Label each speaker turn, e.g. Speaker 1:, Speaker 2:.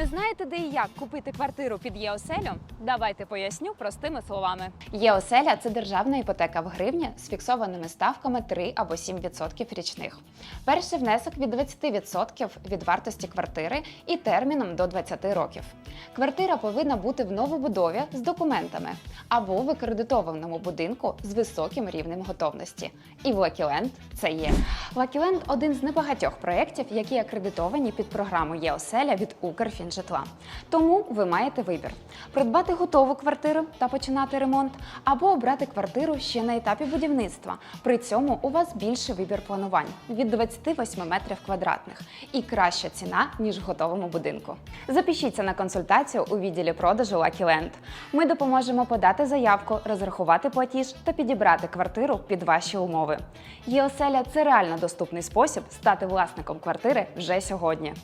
Speaker 1: Не знаєте, де і як купити квартиру під ЄОСЕЛю? Давайте поясню простими словами. ЄОСЕЛЯ – це державна іпотека в гривні з фіксованими ставками 3 або 7% річних. Перший внесок від 20% від вартості квартири і терміном до 20 років. Квартира повинна бути в новобудові з документами або в акредитованому будинку з високим рівнем готовності. І в Лакіленд це є. Лакіленд один з небагатьох проєктів, які акредитовані під програму ЄОСЕЛЯ від Укрфінжитла. Тому ви маєте вибір: придбати готову квартиру та починати ремонт, або обрати квартиру ще на етапі будівництва. При цьому у вас більший вибір планувань від 28 метрів квадратних і краща ціна ніж в готовому будинку. Запишіться на консультацію у відділі продажу Land. Ми допоможемо подати заявку, розрахувати платіж та підібрати квартиру під ваші умови. ЄОСЕЛЯ – це реально доступний спосіб стати власником квартири вже сьогодні.